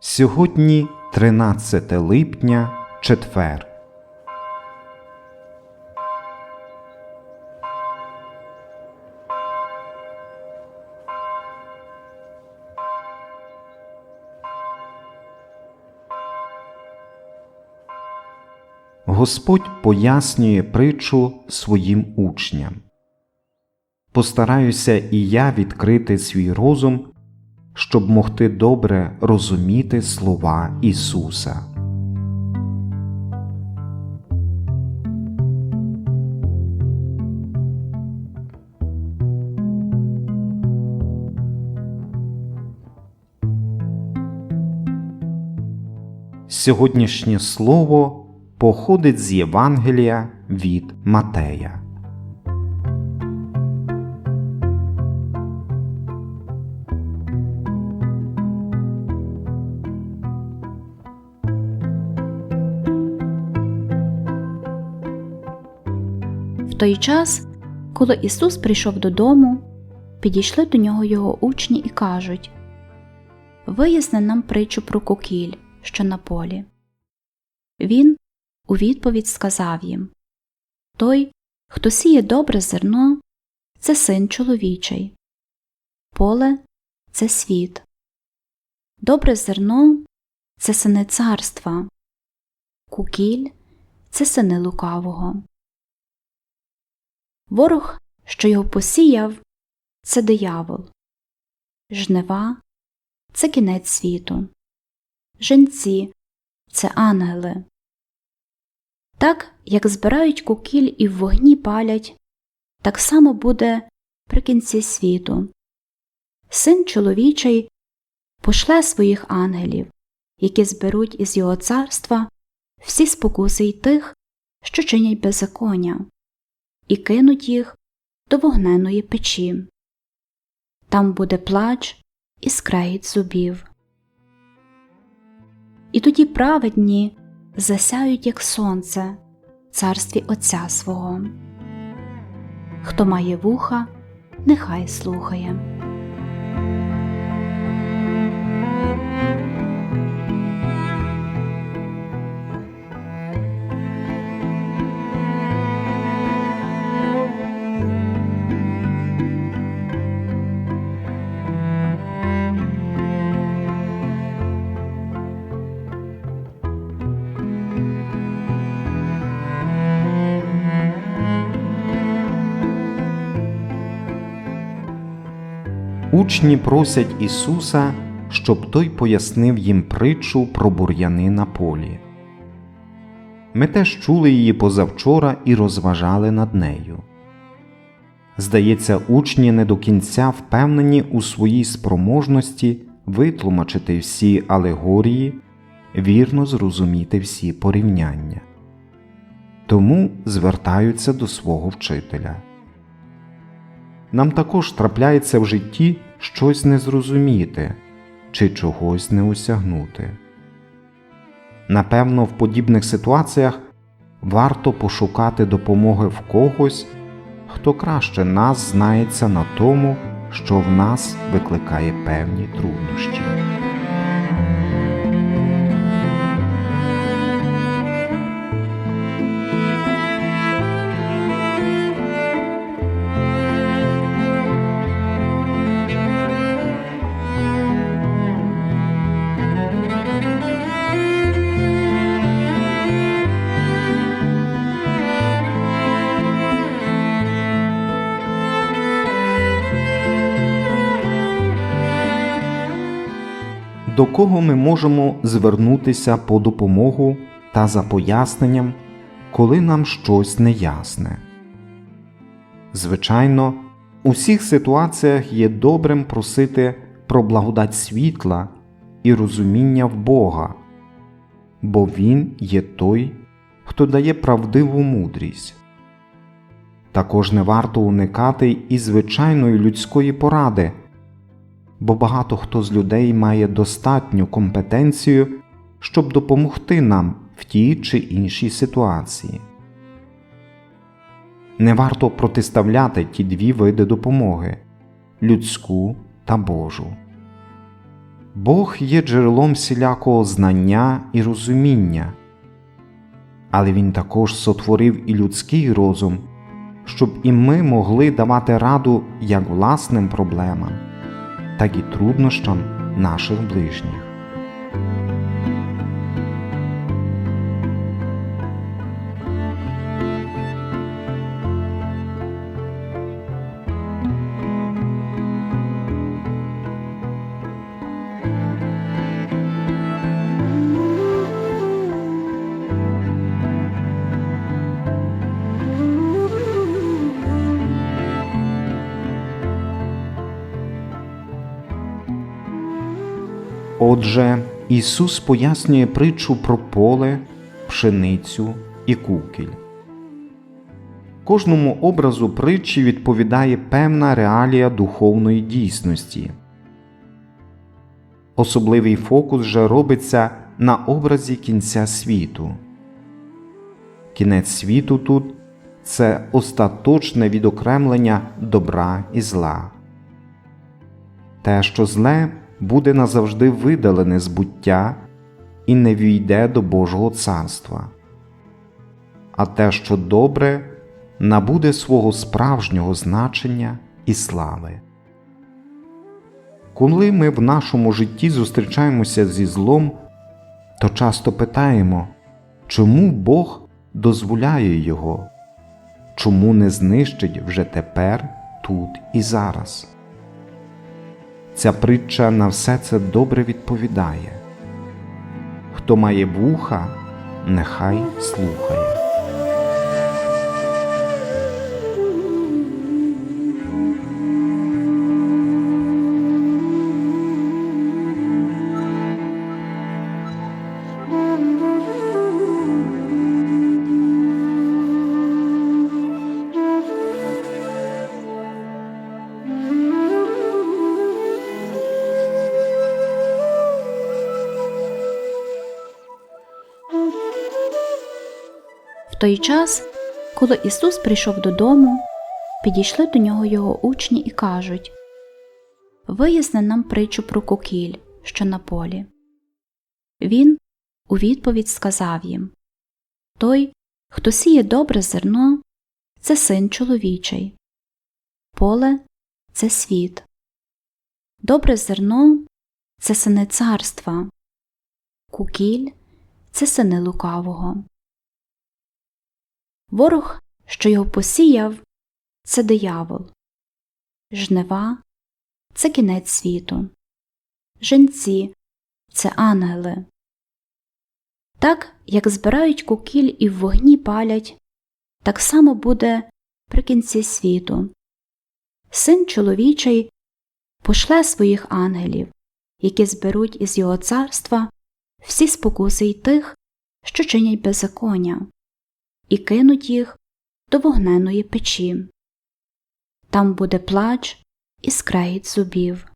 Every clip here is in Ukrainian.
Сьогодні 13 липня, четвер. Господь пояснює притчу своїм учням. Постараюся і я відкрити свій розум, щоб могти добре розуміти слова Ісуса. Сьогоднішнє слово походить з Євангелія від Матея. Той час, коли Ісус прийшов додому, підійшли до нього його учні і кажуть Виясни нам притчу про кукіль, що на полі. Він у відповідь сказав їм Той, хто сіє добре зерно, це син чоловічий, поле це світ. Добре зерно це сини царства, кукіль це сини лукавого. Ворог, що його посіяв, це диявол, жнива це кінець світу, женці це ангели. Так, як збирають кукіль і в вогні палять, так само буде при кінці світу. Син чоловічий пошле своїх ангелів, які зберуть із його царства всі спокуси й тих, що чинять беззаконня і кинуть їх до вогненої печі. Там буде плач і скрегіт зубів. І тоді праведні засяють, як сонце, в царстві Отця свого. Хто має вуха, нехай слухає. Учні просять Ісуса, щоб Той пояснив їм притчу про бур'яни на полі. Ми теж чули її позавчора і розважали над нею. Здається, учні не до кінця впевнені у своїй спроможності витлумачити всі алегорії, вірно зрозуміти всі порівняння. Тому звертаються до свого вчителя. Нам також трапляється в житті щось не зрозуміти чи чогось не осягнути. Напевно, в подібних ситуаціях варто пошукати допомоги в когось, хто краще нас знається на тому, що в нас викликає певні труднощі. До кого ми можемо звернутися по допомогу та за поясненням, коли нам щось неясне? Звичайно, у всіх ситуаціях є добрим просити про благодать світла і розуміння в Бога, бо Він є той, хто дає правдиву мудрість. Також не варто уникати і звичайної людської поради бо багато хто з людей має достатню компетенцію, щоб допомогти нам в тій чи іншій ситуації. Не варто протиставляти ті дві види допомоги людську та Божу. Бог є джерелом всілякого знання і розуміння, але Він також сотворив і людський розум, щоб і ми могли давати раду як власним проблемам, так і труднощам наших ближніх. Отже, Ісус пояснює притчу про поле, пшеницю і кукіль. Кожному образу притчі відповідає певна реалія духовної дійсності. Особливий фокус же робиться на образі кінця світу. Кінець світу тут це остаточне відокремлення добра і зла. Те, що зле, буде назавжди видалене з буття і не війде до Божого царства, а те, що добре, набуде свого справжнього значення і слави. Коли ми в нашому житті зустрічаємося зі злом, то часто питаємо, чому Бог дозволяє його, чому не знищить вже тепер, тут і зараз. Ця притча на все це добре відповідає. Хто має вуха, нехай слухає. В той час, коли Ісус прийшов додому, підійшли до нього його учні і кажуть Виясни нам притчу про кукіль, що на полі. Він у відповідь сказав їм Той, хто сіє добре зерно, це син чоловічий, поле це світ. Добре зерно це сини царства, кукіль це сини лукавого. Ворог, що його посіяв, це диявол, жнива це кінець світу, женці це ангели. Так, як збирають кукіль і в вогні палять, так само буде при кінці світу. Син чоловічий пошле своїх ангелів, які зберуть із його царства всі спокуси й тих, що чинять беззаконня і кинуть їх до вогненої печі. Там буде плач і скрегіт зубів.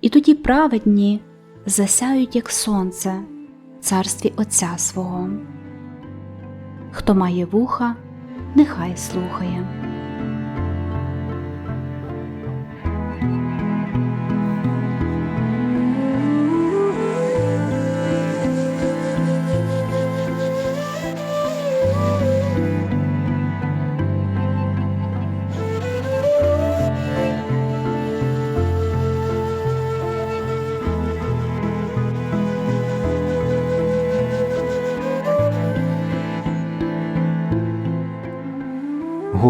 І тоді праведні засяють, як сонце, в царстві Отця свого. Хто має вуха, нехай слухає.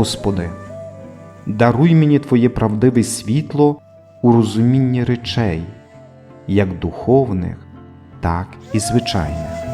Господи, даруй мені Твоє правдиве світло у розумінні речей, як духовних, так і звичайних.